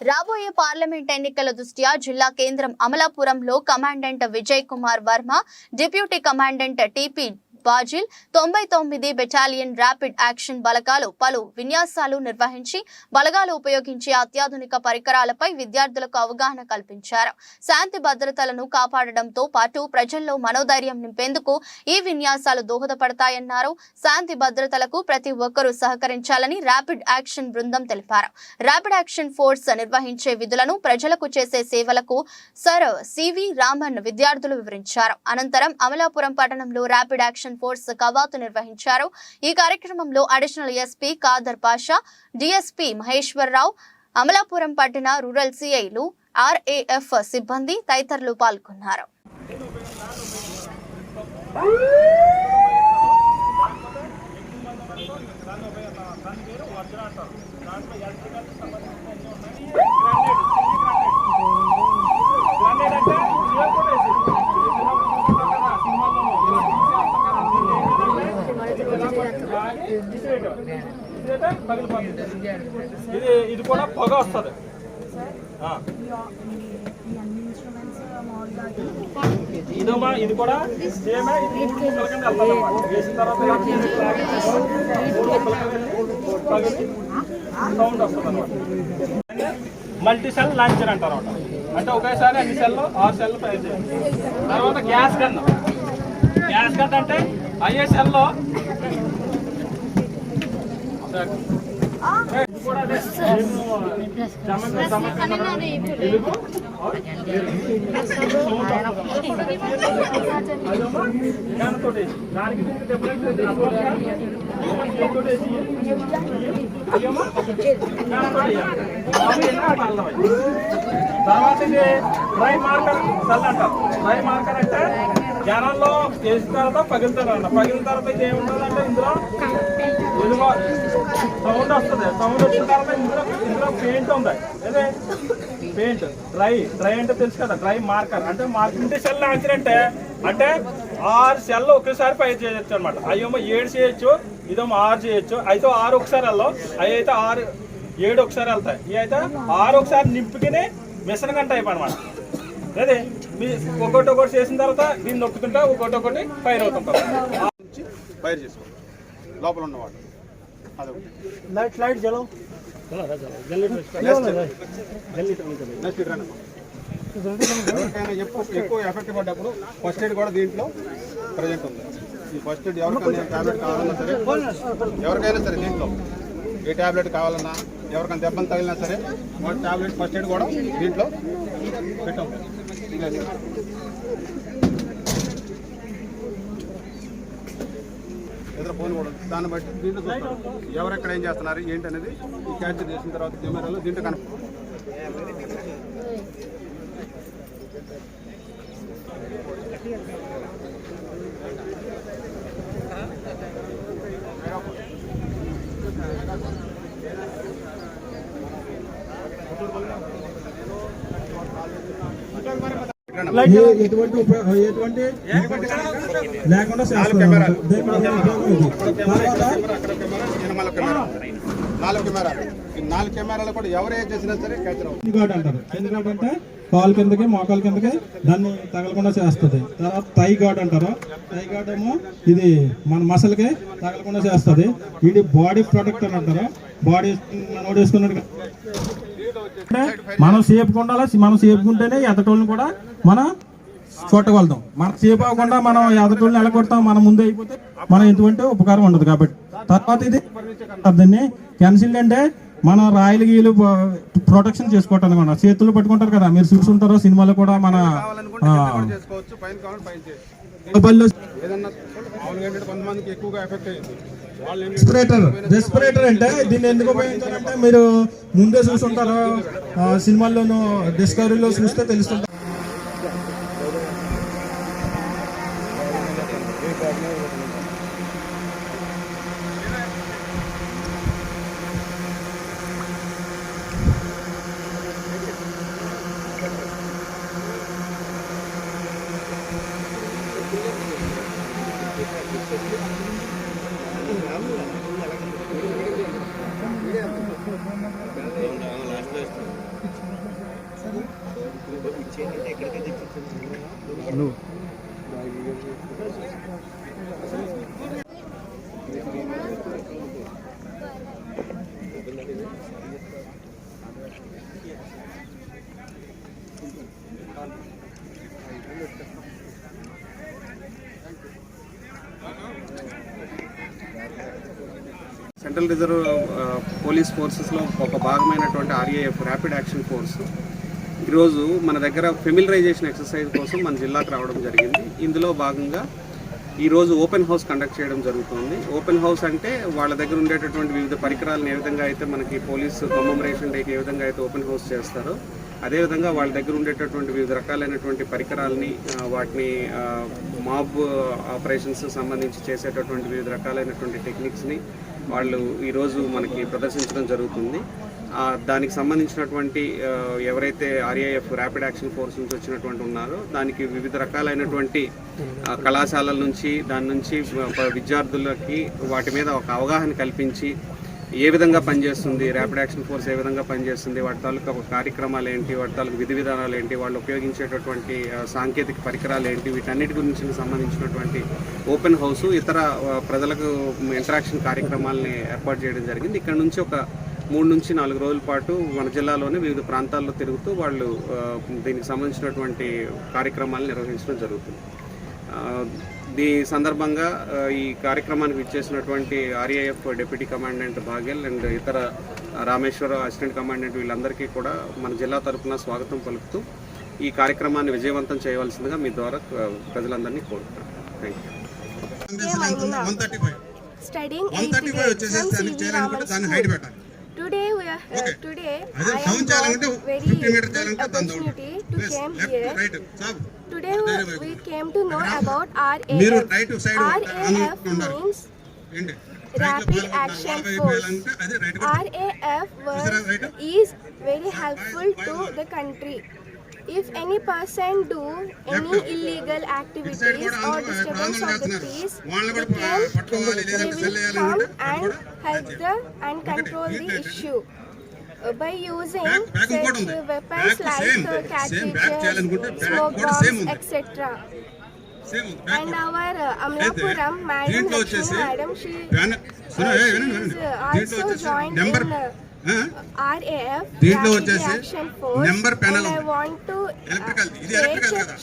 రాబోయే పార్లమెంట్ ఎన్నికల దృష్ట్యా జిల్లా కేంద్రం అమలాపురంలో commandant Vijay Kumar Varma deputy commandant TP Basil తొంభై తొమ్మిది బెటాలియన్ ర్యాపిడ్ యాక్షన్ బలగాలు పలు విన్యాసాలు నిర్వహించి బలగాలు ఉపయోగించే అత్యాధునిక పరికరాలపై విద్యార్థులకు అవగాహన కల్పించారు. శాంతి భద్రతలను కాపాడడంతో పాటు ప్రజల్లో మనోధైర్యం నింపేందుకు ఈ విన్యాసాలు దోహదపడతాయన్నారు. శాంతి భద్రతలకు ప్రతి ఒక్కరూ సహకరించాలని ర్యాపిడ్ యాక్షన్ బృందం తెలిపారు. ర్యాపిడ్ యాక్షన్ ఫోర్స్ నిర్వహించే విధులను ప్రజలకు చేసే సేవలకు సర్ సివి రామన్ విద్యార్థులు వివరించారు. అనంతరం అమలాపురం పట్టణంలో ర్యాపిడ్ యాక్షన్ ఫోర్స్ కవాతు నిర్వహించారు. ఈ కార్యక్రమంలో additional SP Khader Pasha DSP Maheswararao Amalapuram పట్టణ రూరల్ సిఐలు ఆర్ఏఎఫ్ సిబ్బంది తదితరులు పాల్గొన్నారు. ఇది కూడా పొగ వస్తుంది. ఇదమ్మా ఇది కూడా సేమే ఇది మూడు ముక్కల కింద వెళ్తుందమ్మా. వేసిన తర్వాత సౌండ్ వస్తుంది అనమాట మల్టీ సెల్ లాంచర్ అంటారు అంటే ఒకేసారి అన్ని సెల్ ఆరు సెల్ ఫైర్ చేయాలి. తర్వాత గ్యాస్ గన్ గ్యాస్ గన్ అంటే అయ్యే సెల్లో తర్వాత ఇది డ్రై మార్కర్ సెల్ అంటారు డ్రై మార్కర్ అంటే జనంలో చేసిన తర్వాత పగిలితారన్న పగిలిన తర్వాత ఇది ఇందులో ఇదిగో సౌండ్ వస్తుంది సౌండ్ వచ్చిన తర్వాత ఇందులో ఇందులో పెయింట్ ఉంది. అదే పెయింట్. డ్రై. డ్రై అంటే తెలుసు కదా డ్రై మార్కర్. అంటే మార్కింగ్ సెల్ లాంచర్ అంటే అంటే ఆరు సెల్ ఒకేసారి ఫైర్ చేయొచ్చు అనమాట అయ్యేమో ఏడు చేయొచ్చు ఇదేమో ఆరు చేయొచ్చు. అయితే ఆరు ఒకసారి వెళ్ళాం. అవి అయితే ఆరు ఏడు ఒకసారి వెళ్తాయి. ఇవి అయితే ఆరు ఒకసారి నింపుకునే మిషన్ గంట అయిపోయి అదే మీ ఒకటి ఒకటి చేసిన తర్వాత దీన్ని నొక్కుతుంటే ఒకటి ఒకటి ఫైర్ అవుతుంటారు ఫైర్ చేసుకోండి లోపల ఉన్నవాడు. నెక్స్ట్ ఇటు రండి. ఎవరికైనా ఎక్కువ ఎక్కువ ఎఫెక్ట్ పడ్డప్పుడు ఫస్ట్ ఎయిడ్ కూడా దీంట్లో ప్రజెంట్ ఉంది. ఈ ఫస్ట్ ఎయిడ్ ఎవరికైనా టాబ్లెట్ కావాలన్నా సరే ఎవరికైనా సరే దీంట్లో ఏ టాబ్లెట్ కావాలన్నా ఎవరికైనా దెబ్బలు తగిలినా సరే టాబ్లెట్ ఫస్ట్ ఎయిడ్ కూడా దీంట్లో పెట్టాం. ఎదురు ఫోన్ కూడా ఉంది. దాన్ని బట్టి దీంట్లో చూస్తారు ఎవరెక్కడ ఏం చేస్తున్నారు ఏంటి అనేది ఈ క్యాప్చర్ చేసిన తర్వాత కెమెరాలో దీంట్లో కనప ఎటువంటి ఎటువంటి లేకుండా నాలుగు చేస్తున్నారు నాలుగు కెమెరాలు. ఈ నాలుగు కెమెరాలు కూడా ఎవరు ఏం చేసినా సరే అవుతుంది అంటారు? కాలు కిందకి మోకాలు కిందకి దాన్ని తగలకుండా చేస్తుంది. తర్వాత టై గార్డ్ అంటారు. టై గార్డ్ ఏమో ఇది మన మసల్కి తగలకుండా చేస్తుంది. ఇది బాడీ ప్రొటెక్టర్ అంటారు. బాడీ నోట్ వేసుకున్నట్టు అంటే మనం సేఫ్గా ఉండాలి మనం సేఫ్గా ఉంటేనే ఎదటోళ్ళని కూడా మనం చూడగలుగుతాం మనం సేఫ్ అవ్వకుండా మనం ఎదటోళ్ళని ఎలగొడతాం మనం ముందే అయిపోతే మనం ఎటువంటి ఉపకారం ఉండదు కాబట్టి. తర్వాత ఇది దీన్ని కెన్సిల్ అంటే మనం రాయలు గీలు ప్రొటెక్షన్ చేసుకోవటం అనమాట. చేతులు పట్టుకుంటారు కదా మీరు చూసుంటారు సినిమాలో కూడా మన కొంతమందికి ఎక్కువగా ఎఫెక్ట్ అయ్యింది. స్ప్రేటర్ ఏం అంటే దీన్ని ఎందుకు ఉపయోగించాలంటే మీరు ముందే చూసుంటారు? ఆ, సినిమాల్లోనూ డిస్కవరీలో చూస్తే తెలుస్తుంటారు సెంట్రల్ రిజర్వ్ పోలీస్ ఫోర్సెస్లో ఒక భాగమైనటువంటి ఆర్ఏఎఫ్ ర్యాపిడ్ యాక్షన్ ఫోర్స్ ఈరోజు మన దగ్గర ఫెమిలరైజేషన్ ఎక్సర్సైజ్ కోసం మన జిల్లాకు రావడం జరిగింది. ఇందులో భాగంగా ఈరోజు ఓపెన్ హౌస్ కండక్ట్ చేయడం జరుగుతుంది. ఓపెన్ హౌస్ అంటే వాళ్ళ దగ్గర ఉండేటటువంటి వివిధ పరికరాలను ఏ విధంగా అయితే మనకి పోలీసు కమమరేషన్ డేకి ఏ విధంగా అయితే ఓపెన్ హౌస్ చేస్తారో అదేవిధంగా వాళ్ళ దగ్గర ఉండేటటువంటి వివిధ రకాలైనటువంటి పరికరాలని వాటిని మాబ్ ఆపరేషన్స్ సంబంధించి చేసేటటువంటి వివిధ రకాలైనటువంటి టెక్నిక్స్ని వాళ్ళు ఈరోజు మనకి ప్రదర్శించడం జరుగుతుంది. దానికి సంబంధించినటువంటి ఎవరైతే ఆర్ఏఎఫ్ ర్యాపిడ్ యాక్షన్ ఫోర్స్ నుంచి వచ్చినటువంటి ఉన్నారో దానికి వివిధ రకాలైనటువంటి కళాశాలల నుంచి దాని నుంచి విద్యార్థులకి వాటి మీద ఒక అవగాహన కల్పించి ఏ విధంగా పనిచేస్తుంది ర్యాపిడ్ యాక్షన్ ఫోర్స్ ఏ విధంగా పనిచేస్తుంది వాటి తాలూకా కార్యక్రమాలు ఏంటి వాటి తాలూకు విధి విధానాలు ఏంటి వాళ్ళు ఉపయోగించేటటువంటి సాంకేతిక పరికరాలు ఏంటి వీటన్నిటి గురించి సంబంధించినటువంటి ఓపెన్ హౌస్ ఇతర ప్రజలకు ఇంటరాక్షన్ కార్యక్రమాలని ఏర్పాటు చేయడం జరిగింది. ఇక్కడ నుంచి ఒక మూడు నుంచి నాలుగు రోజుల పాటు మన జిల్లాలోని వివిధ ప్రాంతాల్లో తిరుగుతూ వాళ్ళు దీనికి సంబంధించినటువంటి కార్యక్రమాలు నిర్వహించడం జరుగుతుంది. ఆ, ఈ సందర్భంగా ఈ కార్యక్రమానికి ఇచ్చేసినటువంటి ఆర్ఏఎఫ్ డిప్యూటీ కమాండెంట్ భాగ్యల్ అండ్ ఇతర రామేశ్వర అసిస్టెంట్ కమాండెంట్ వీళ్ళందరికీ కూడా మన జిల్లా తరపున స్వాగతం పలుకుతూ ఈ కార్యక్రమాన్ని విజయవంతం చేయవలసిందిగా మీ ద్వారా ప్రజలందరినీ కోరుతున్నాను థ్యాంక్ యూ వచ్చేసేసి దాన్ని హైట్ పెట్టాలి. Today we are uh, today అదే I am సౌండ్ చేయాలంటే got very fifty metre good చేయాలంటే దాని opportunity to place came left here. Right Saab Today we, we came to know about మీరు RAF. Right side RAF ఉన్నారు means ఏంటి Rapid Action Force. అంటే అదే right RAF Sir, right? was, is very helpful to the country. If any person do any illegal activities side కూడా or ఆందోళన- disturbance of the ఆందోళన peace, వాళ్ళని they కూడా can పట్టుకోవాలి they లేదంటే సెల్ will వేయాలి come అంటే అది and కూడా help the and control the issue. Uh, by using Back- back such ఇంకోటి ఉంది. uh, weapons Back same. like uh, Same back చేయాలనుకుంటే cartridges, back smoke కూడా same bombs, ఉంది. etc. Same And our uh, Amlapuram, Madam దీంట్లో Lakshmi వచ్చేసి Madam, uh, uh, దీంట్లో వచ్చేసి number uh, panel uh, electrical ఇది ఎలక్ట్రికల్ కదా